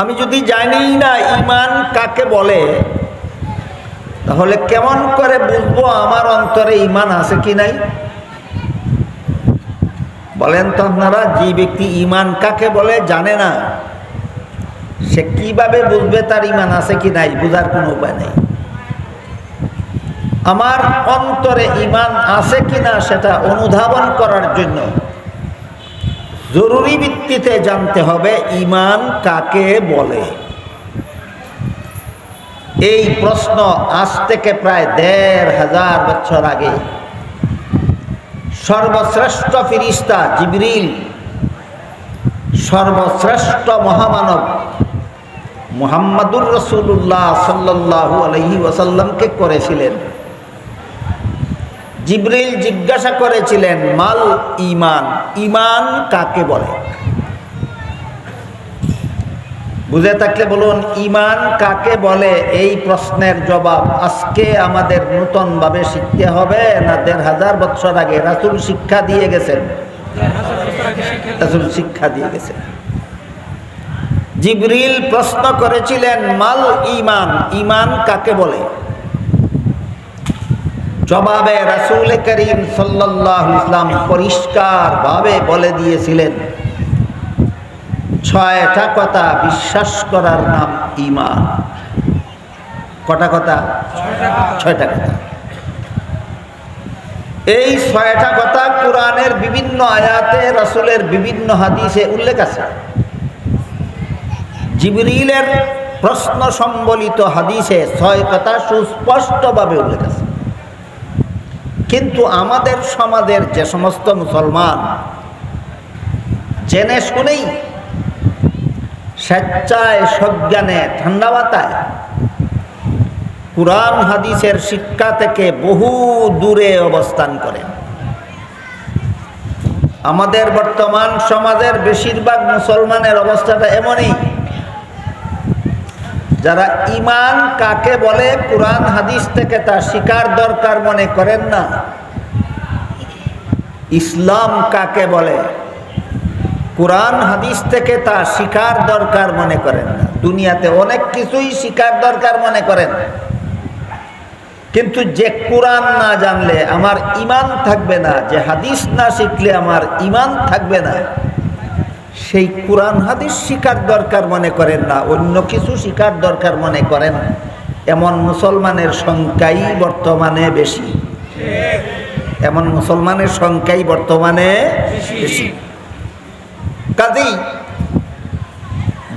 আমি যদি জানি না ইমান কাকে বলে, তাহলে কেমন করে বুঝব আমার অন্তরে ইমান আছে কি নাই? বলেন তো আপনারা, যে ব্যক্তি ইমান কাকে বলে জানে না, সে কীভাবে বুঝবে তার ইমান আছে কি নাই? বুঝার কোনো উপায় নেই। আমার অন্তরে ইমান আছে কি না সেটা অনুধাবন করার জন্য জরুরি ভিত্তিতে জানতে হবে ইমান কাকে বলে। এই প্রশ্ন আজ থেকে প্রায় দেড় হাজার বছর আগে সর্বশ্রেষ্ঠ ফিরিস্তা জিবরিল, সর্বশ্রেষ্ঠ মহামানব মুহাম্মাদুর রসুল্লাহ সাল্লাহু আলহি ওসাল্লামকে করেছিলেন। জিবরিল জিজ্ঞাসা করেছিলেন, মাল ইমান ইমান কাকে বলে? বুঝে থাকলে বলুন ইমান কাকে বলে? এই প্রশ্নের জবাব, আজকে আমাদের নূতনভাবে শিখতে হবে না দেড় হাজার বছর আগে রাসুল শিক্ষা দিয়ে গেছেন? রাসুল শিক্ষা দিয়ে গেছেন। জিবরিল প্রশ্ন করেছিলেন, মাল ইমান ইমান কাকে বলে? জবাবে রাসুল করিম সাল্লাহ ইসলাম পরিষ্কারভাবে বলে দিয়েছিলেন, ছয়টা কথা বিশ্বাস করার নাম ইমান কটা কথা? ছয়টা কথা। এই ছয়টা কথা কোরআনের বিভিন্ন আয়াতে, রাসুলের বিভিন্ন হাদিসে উল্লেখ আছে। জিবরিলের প্রশ্ন সম্বলিত হাদিসে ছয় কথা সুস্পষ্টভাবে উল্লেখ আছে। কিন্তু আমাদের সমাজের যে সমস্ত মুসলমান, জেনে শুনেই স্বেচ্ছায়, সজ্ঞানে ঠান্ডা বাতায় কোরআন, হাদিসের শিক্ষা থেকে বহু দূরে অবস্থান করেন। আমাদের বর্তমান সমাজের বেশিরভাগ মুসলমানের অবস্থাটা এমনই। যারা ইমান কাকে বলে, কোরআন, হাদিস থেকে তা শিকার দরকার মনে করেন না। ইসলাম কাকে বলে? কোরআন, হাদিস থেকে তা শিকার দরকার মনে করেন না। দুনিয়াতে অনেক কিছুই শিকার দরকার মনে করেন। কিন্তু যে কোরআন না জানলে আমার ইমান থাকবে না, যে হাদিস না শিখলে আমার ইমান থাকবে না। সেই কোরআন হাদিস শিকার দরকার মনে করেন না, অন্য কিছু শিকার দরকার মনে করেন এমন মুসলমানের সংখ্যাই বর্তমানে বেশি। এমন মুসলমানের সংখ্যাই বর্তমানে বেশি। কাজেই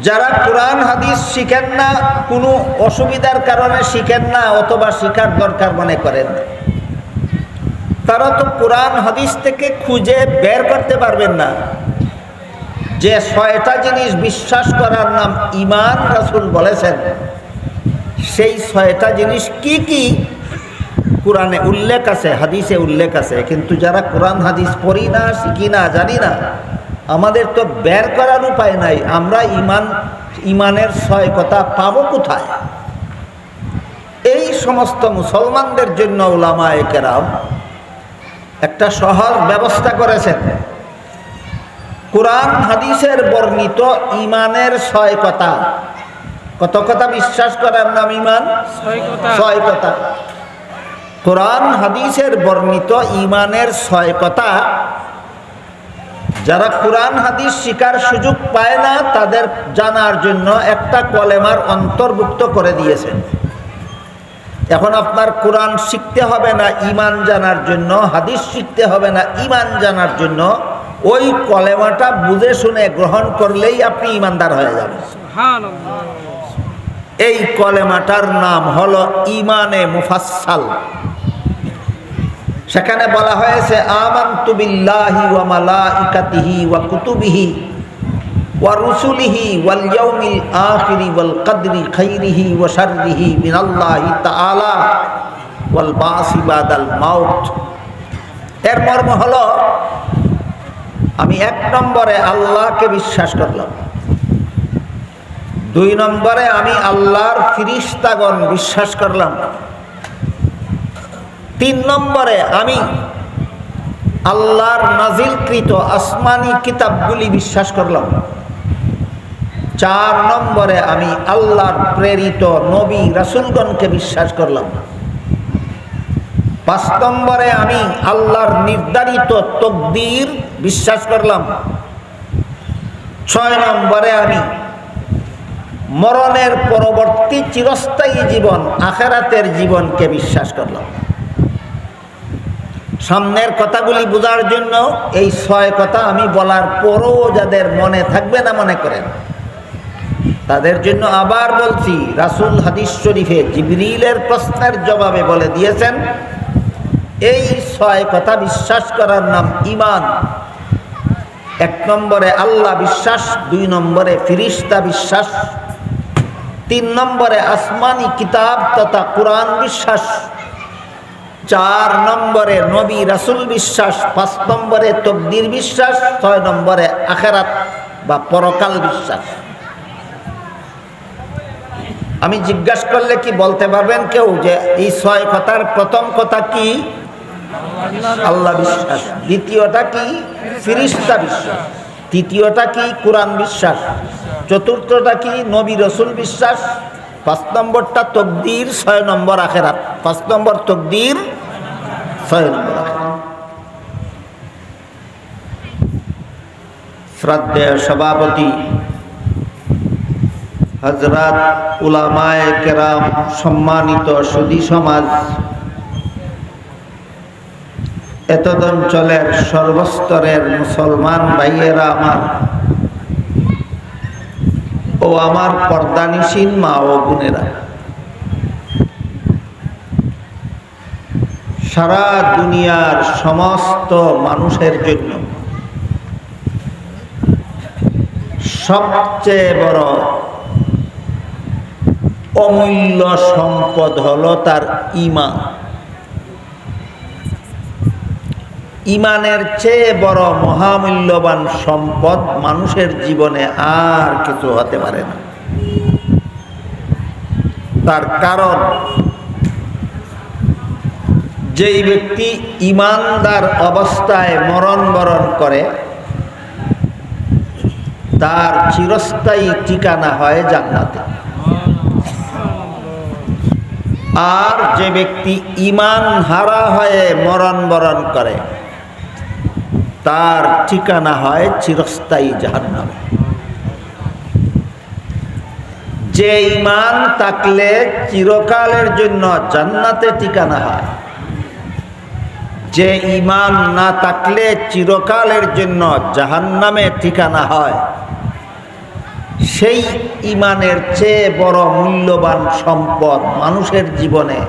যারা কোরআন হাদিস শিখেন না, কোনো অসুবিধার কারণে শিখেন না, অথবা শিখার দরকার মনে করেন তারা তো কোরআন হাদিস থেকে খুঁজে বের করতে পারবেন না। যে ছয়টা জিনিস বিশ্বাস করার নাম ইমান রাসুল বলেছেন, সেই ছয়টা জিনিস কি কি? কোরআনে উল্লেখ আছে, হাদিসে উল্লেখ আছে, কিন্তু যারা কোরআন হাদিস পড়ি না, শিখি না, জানি না, আমাদের তো বের করার উপায় নাই, আমরা ইমান ইমানের ছয় কথা পাবো কোথায়? এই সমস্ত মুসলমানদের জন্য ওলামা একেরাম একটা সহজ ব্যবস্থা করেছেন। কোরআন হাদিসের বর্ণিত ইমানের ছয় কথা। কত কথা বিশ্বাস করার নাম ইমান ছয় কথা। কোরআন হাদিসের বর্ণিত ইমানের ছয় কথা যারা কোরআন হাদিস শিকার সুযোগ পায় না তাদের জানার জন্য একটা কলেমার অন্তর্ভুক্ত করে দিয়েছেন। এখন আপনার কোরআন শিখতে হবে না ইমান জানার জন্য হাদিস শিখতে হবে না ইমান জানার জন্য ওই কলেমাটা বুঝে শুনে গ্রহণ করলেই আপনি ইমানদার হয়ে যাবেন। এই কলেমাটার নাম হলো ইমানে মুফাসাল সেখানে বলা হয়েছে আমান্তু বিল্লাহি ওয়া মালাইকাতিহি ওয়া কুতুবিহি ওয়া রুসুলিহি ওয়াল ইয়াউমিল আখিরি ওয়াল কদরি খাইরিহি ওয়া শাররিহি মিনাল্লাহি তাআলা ওয়াল বাসি বাদাল মাউত। এর মর্ম হলো আমি এক নম্বরে আল্লাহকে বিশ্বাস করলাম। দুই নম্বরে আমি আল্লাহর ফিরিস্তাগণ বিশ্বাস করলাম। তিন নম্বরে আমি আল্লাহর নাজিলকৃত আসমানি কিতাবগুলি বিশ্বাস করলাম। চার নম্বরে আমি আল্লাহর প্রেরিত নবী রাসুলগণকে বিশ্বাস করলাম। পাঁচ নম্বরে আমি আল্লাহর নির্ধারিত তকদির বিশ্বাস করলাম। ছয় নম্বরে আমি মরণের পরবর্তী চিরস্থায়ী জীবন, আখেরাতের জীবনকে বিশ্বাস করলাম। সামনের কথাগুলি বোঝার জন্য এই ছয় কথা আমি বলার পরও যাদের মনে থাকবে না মনে করেন তাদের জন্য আবার বলছি, রাসুল হাদিস শরীফে জিবরিলের প্রশ্নের জবাবে বলে দিয়েছেন এই ছয় কথা বিশ্বাস করার নাম ইমান। এক নম্বরে আল্লাহ বিশ্বাস, দুই নম্বরে ফিরিস্তা বিশ্বাস, তিন নম্বরে আসমানি কিতাব তথা কোরআন বিশ্বাস, চার নম্বরে নবী রাসুল বিশ্বাস, পাঁচ নম্বরে তকদির বিশ্বাস, ছয় নম্বরে আখেরাত বা পরকাল বিশ্বাস। আমি জিজ্ঞাসা করলে কি বলতে পারবেন কেউ যে এই ছয় কথার প্রথম কথা কি? আল্লাহ বিশ্বাস। দ্বিতীয়টা কি? ফিরিস্তা বিশ্বাস। তৃতীয়টা কি? কোরআন বিশ্বাস। চতুর্থটা কি? নবী রসুল বিশ্বাস। পাঁচ নম্বরটা তকদির, ছয় নম্বর আখেরাত। পাঁচ নম্বর তকদির, ছয় নম্বর শ্রদ্ধেয় সভাপতি হজরত উলামায় কেরাম সম্মানিত সুদী সমাজ এতদ অঞ্চলের সর্বস্তরের মুসলমান ভাইয়েরা আমার। ও আমার পর্দানিসীন মা ও বোনেরা। সারা দুনিয়ার সমস্ত মানুষের জন্য সবচেয়ে বড় অমূল্য সম্পদ হলো তার ইমান ইমানের চেয়ে বড় মহামূল্যবান সম্পদ মানুষের জীবনে আর কিছু হতে পারে না। তার কারণ, যেই ব্যক্তি ইমানদার অবস্থায় মরণ বরণ করে, তার চিরস্থায়ী ঠিকানা হয় জান্নাতে। আর যে ব্যক্তি ইমান হারা হয়ে মরণ বরণ করে তার ঠিকানা হয় চিরস্থায়ী জাহান্নাম। যে ইমান থাকলে চিরকালের জন্য জান্নাতে ঠিকানা হয়। যে ইমান না থাকলে চিরকালের জন্য জাহান্নামে ঠিকানা হয়। সেই ইমানের চেয়ে বড় মূল্যবান সম্পদ মানুষের জীবনে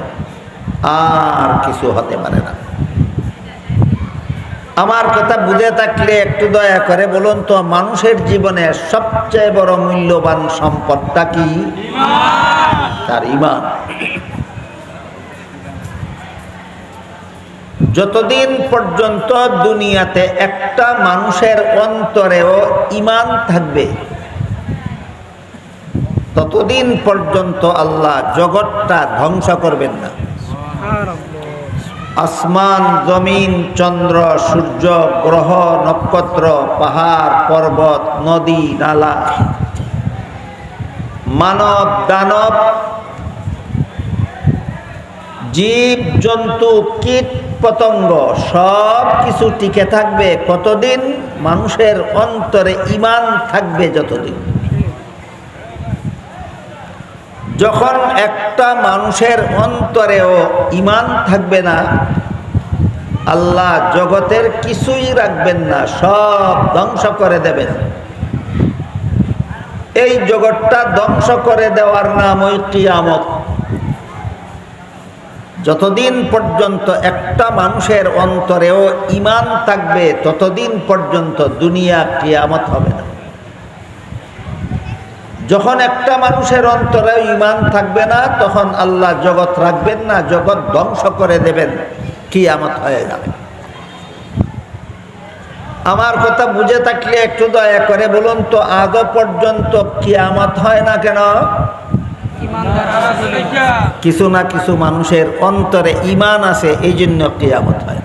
আর কিছু হতে পারে না। আমার কথা বুঝে থাকলে একটু দয়া করে বলুন তো, মানুষের জীবনে সবচেয়ে বড় মূল্যবান সম্পদটা কি? তার ইমান। যতদিন পর্যন্ত দুনিয়াতে একটা মানুষের অন্তরেও ইমান থাকবে, ততদিন পর্যন্ত আল্লাহ জগৎটা ধ্বংস করবেন না। আসমান, জমিন, চন্দ্র, সূর্য, গ্রহ, নক্ষত্র, পাহাড়, পর্বত, নদী, নালা। মানব, দানব, জীব, জন্তু, কীট, পতঙ্গ, সব কিছু টিকে থাকবে কতদিন? মানুষের অন্তরে ইমান থাকবে যতদিন। যখন একটা মানুষের অন্তরেও ইমান থাকবে না, আল্লাহ জগতের কিছুই রাখবেন না, সব ধ্বংস করে দেবেন। এই জগৎটা ধ্বংস করে দেওয়ার নাম ওই কিয়ামত। যতদিন পর্যন্ত একটা মানুষের অন্তরেও ইমান থাকবে, ততদিন পর্যন্ত দুনিয়া কিয়ামত হবে না। যখন একটা মানুষের অন্তরে ইমান থাকবে না তখন আল্লাহ জগৎ রাখবেন না জগৎ ধ্বংস করে দেবেন। কি আমত হয়ে যাবে। আমার কথা বুঝে থাকলে একটু দয়া করে বলুন তো আজও পর্যন্ত কিয়ামত হয় না কেন? কিছু না কিছু মানুষের অন্তরে ইমান আছে এই জন্য কিয়ামত হয়।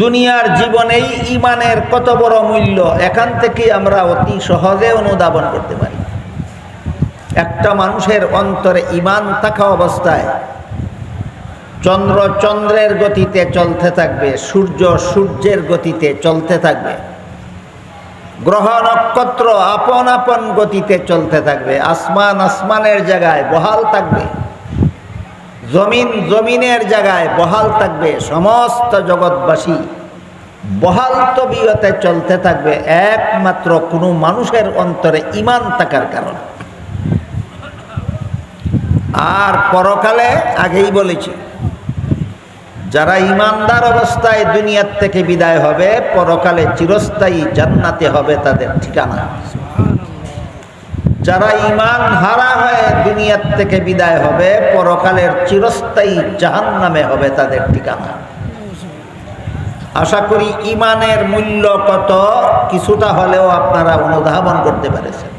দুনিয়ার জীবনেই ইমানের কত বড় মূল্য, এখান থেকে আমরা অতি সহজে অনুধাবন করতে পারি। একটা মানুষের অন্তরে ইমান থাকা অবস্থায় চন্দ্র চন্দ্রের গতিতে চলতে থাকবে, সূর্য সূর্যের গতিতে চলতে থাকবে। গ্রহ নক্ষত্র আপন আপন গতিতে চলতে থাকবে, আসমান আসমানের জায়গায় বহাল থাকবে। জমিন জমিনের জায়গায় বহাল থাকবে সমস্ত জগৎবাসী। বহাল তবিয়তে চলতে থাকবে একমাত্র কোনো মানুষের অন্তরে ইমান থাকার কারণে। আর পরকালে আগেই বলেছি, যারা ইমানদার অবস্থায় দুনিয়ার থেকে বিদায় হবে, পরকালে চিরস্থায়ী জান্নাতে হবে তাদের ঠিকানা। যারা ইমান হারা হয়ে দুনিয়ার থেকে বিদায় হবে, পরকালের চিরস্থায়ী জাহান নামে হবে তাদের ঠিকানা। আশা করি ইমানের মূল্য কত, কিছুটা হলেও আপনারা অনুধাবন করতে পেরেছেন।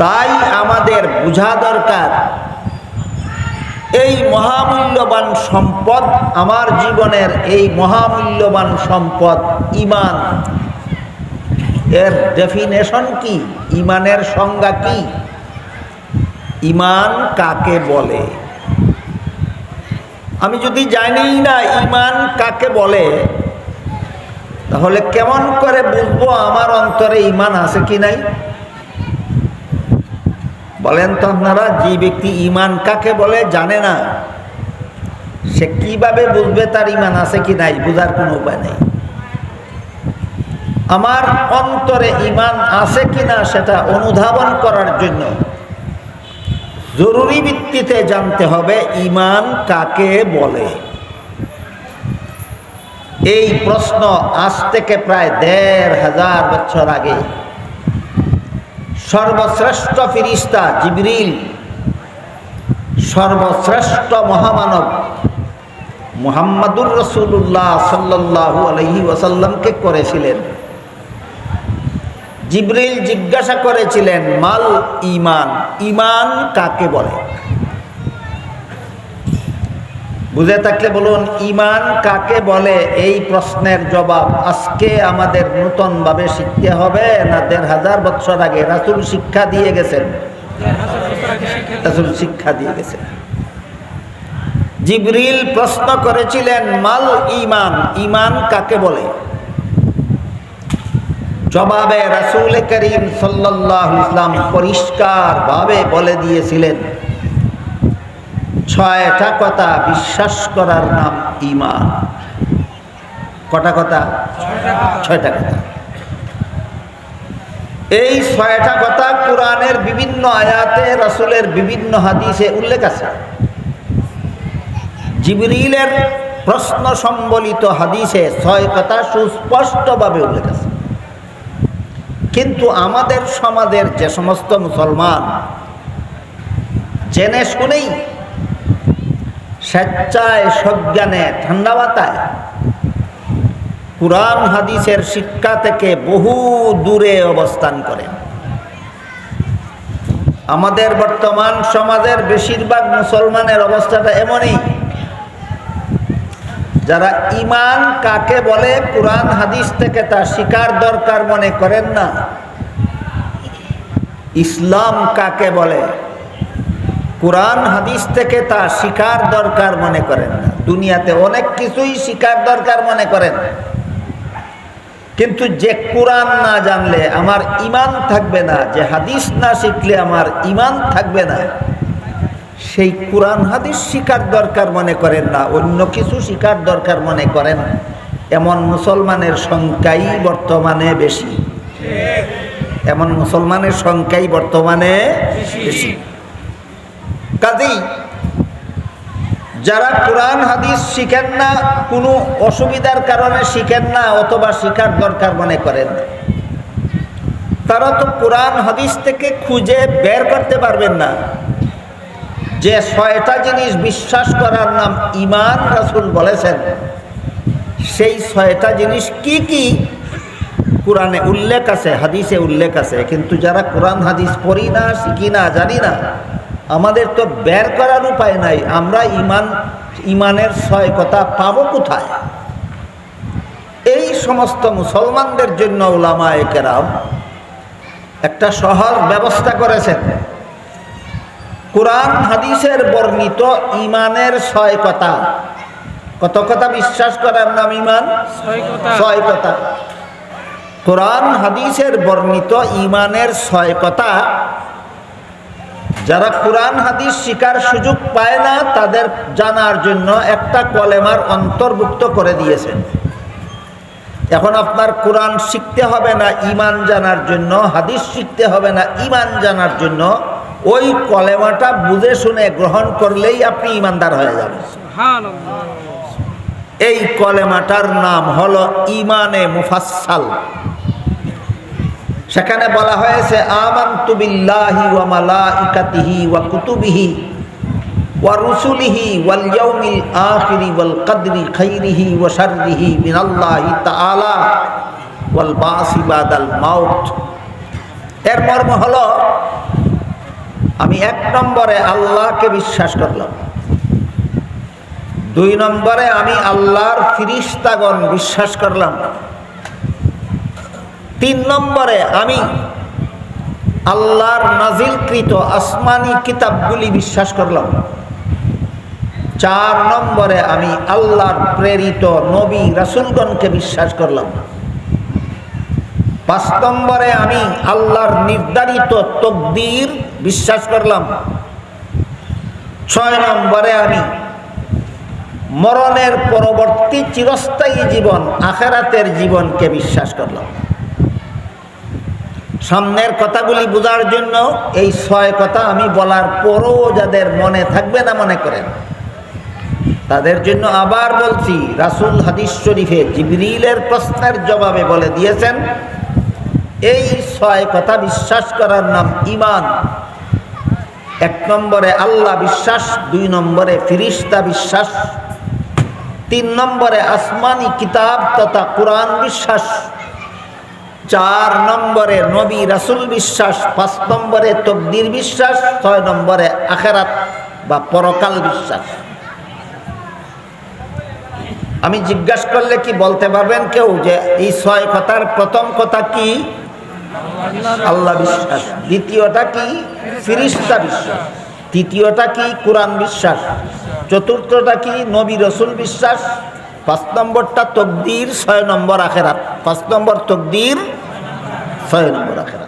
তাই আমাদের বোঝা দরকার, এই মহামূল্যবান সম্পদ, আমার জীবনের এই মহামূল্যবান সম্পদ ইমান এর ডেফিনেশন কি? ইমানের সংজ্ঞা কি? ইমান কাকে বলে? আমি যদি জানি না ইমান কাকে বলে, তাহলে কেমন করে বুঝব আমার অন্তরে ইমান আছে কি নাই? বলেন তো আপনারা, যে ব্যক্তি ইমান কাকে বলে জানে না, সে কীভাবে বুঝবে তার ইমান আছে কি নাই? বুঝার কোনো উপায় নেই। আমার অন্তরে ইমান আছে কিনা সেটা অনুধাবন করার জন্য। জরুরি ভিত্তিতে জানতে হবে ইমান কাকে বলে। এই প্রশ্ন আজ থেকে প্রায় দেড় হাজার বছর আগে সর্বশ্রেষ্ঠ ফিরিস্তা জিবরিল, সর্বশ্রেষ্ঠ মহামানব মুহাম্মাদুর রসুল্লাহ সাল্লাহ আলহি ওয়াসাল্লামকে করেছিলেন। জিবরিল জিজ্ঞাসা করেছিলেন, মাল ইমান ইমান কাকে বলে? বুঝে থাকলে বলুন ইমান কাকে বলে? এই প্রশ্নের জবাব আজকে আমাদের নূতনভাবে শিখতে হবে না দেড় হাজার বছর আগে রাসুল শিক্ষা দিয়ে গেছেন? রাসুল শিক্ষা দিয়ে গেছেন। জিবরিল প্রশ্ন করেছিলেন, মাল ইমান ইমান কাকে বলে? জবাবে রাসুল করিম সাল্লাহ ইসলাম পরিষ্কারভাবে বলে দিয়েছিলেন, ছয়টা কথা বিশ্বাস করার নাম ইমান কটা কথা? ছয়টা কথা। এই ছয়টা কথা কোরআনের বিভিন্ন আয়াতে, রাসুলের বিভিন্ন হাদিসে উল্লেখ আছে। জিবরিলের প্রশ্ন সম্বলিত হাদিসে ছয় কথা সুস্পষ্টভাবে উল্লেখ আছে। কিন্তু আমাদের সমাজের যে সমস্ত মুসলমান, জেনে শুনেই স্বেচ্ছায়, সজ্ঞানে ঠান্ডা বাতায় কোরআন, হাদিসের শিক্ষা থেকে বহু দূরে অবস্থান করেন আমাদের বর্তমান সমাজের বেশিরভাগ মুসলমানের অবস্থাটা এমনই। যারা ইমান কাকে বলে, কোরআন, হাদিস থেকে তা শিকার দরকার মনে করেন না। ইসলাম কাকে বলে, কোরআন, হাদিস থেকে তা শিকার দরকার মনে করেন না। দুনিয়াতে অনেক কিছুই শিকার দরকার মনে করেন। কিন্তু যে কোরআন না জানলে আমার ইমান থাকবে না, যে হাদিস না শিখলে আমার ইমান থাকবে না। সেই কোরআন হাদিস শিকার দরকার মনে করেন না, অন্য কিছু শিকার দরকার মনে করেন। এমন মুসলমানের সংখ্যাই বর্তমানে বেশি। এমন মুসলমানের সংখ্যাই বর্তমানে বেশি। কাজেই যারা কোরআন হাদিস শিখেন না, কোনো অসুবিধার কারণে শিখেন না, অথবা শিখার দরকার মনে করেন না তারা তো কোরআন হাদিস থেকে খুঁজে বের করতে পারবেন না। যে ছয়টা জিনিস বিশ্বাস করার নাম ইমান রাসুল বলেছেন, সেই ছয়টা জিনিস কি কি? কোরআনে উল্লেখ আছে, হাদিসে উল্লেখ আছে, কিন্তু যারা কোরআন হাদিস পড়ি না, শিখি না, জানি না, আমাদের তো বের করার উপায় নাই, আমরা ইমান ইমানের ছয় কথা পাবো কোথায়? এই সমস্ত মুসলমানদের জন্য ওলামায়ে কেরাম একটা সহজ ব্যবস্থা করেছেন। কোরআন হাদিসের বর্ণিত ইমানের ছয় কথা। কত কথা বিশ্বাস করার নাম ইমান? ছয় কথা। কোরআন হাদিসের বর্ণিত ইমানের ছয় কথা। যারা কোরআন হাদিস শিকার সুযোগ পায় না তাদের জানার জন্য একটা কলেমার অন্তর্ভুক্ত করে দিয়েছেন। এখন আপনার কোরআন শিখতে হবে না ইমান জানার জন্য হাদিস শিখতে হবে না ইমান জানার জন্য ওই কলেমাটা বুঝে শুনে গ্রহণ করলেই আপনি ইমানদার হয়ে যাবেন। এই কলেমাটার নাম হলো ইমানে মুফাসাল সেখানে বলা হয়েছে আমান্তু বিল্লাহি ওয়া মালাইকাতিহি ওয়া কুতুবিহি ওয়া রুসুলিহি ওয়াল ইয়াউমিল আখিরি ওয়াল কদরি খাইরিহি ওয়া শাররিহি মিনাল্লাহি তাআলা ওয়াল বাসি বাদাল মাউত। এর মর্ম হলো আমি এক নম্বরে আল্লাহকে বিশ্বাস করলাম। দুই নম্বরে আমি আল্লাহর ফিরিস্তাগণ বিশ্বাস করলাম। তিন নম্বরে আমি আল্লাহর নাজিলকৃত আসমানি কিতাবগুলি বিশ্বাস করলাম। চার নম্বরে আমি আল্লাহর প্রেরিত নবী রাসুলগণকে বিশ্বাস করলাম। পাঁচ নম্বরে আমি আল্লাহর নির্ধারিত তকদির বিশ্বাস করলাম। ছয় নম্বরে আমি মরণের পরবর্তী চিরস্থায়ী জীবন, আখেরাতের জীবনকে বিশ্বাস করলাম। সামনের কথাগুলি বোঝার জন্য এই ছয় কথা আমি বলার পরও যাদের মনে থাকবে না মনে করেন, তাদের জন্য আবার বলছি, রাসুল হাদিস শরীফে জিবরিলের প্রশ্নের জবাবে বলে দিয়েছেন এই ছয় কথা বিশ্বাস করার নাম ইমান। এক নম্বরে আল্লাহ বিশ্বাস, দুই নম্বরে ফিরিস্তা বিশ্বাস, তিন নম্বরে আসমানি কিতাব তথা কোরআন বিশ্বাস, চার নম্বরে নবী রাসুল বিশ্বাস, পাঁচ নম্বরে তকদির বিশ্বাস, ছয় নম্বরে আখেরাত বা পরকাল বিশ্বাস। আমি জিজ্ঞাসা করলে কি বলতে পারবেন কেউ যে এই ছয় কথার প্রথম কথা কি? আল্লাহ বিশ্বাস। দ্বিতীয়টা কি? ফিরিস্তা বিশ্বাস। তৃতীয়টা কি? কোরআন বিশ্বাস। চতুর্থটা কি? নবী রসুল বিশ্বাস। পাঁচ নম্বরটা তকদির, ছয় নম্বর আখেরাত। পাঁচ নম্বর তকদির, ছয় নম্বর আখেরাত।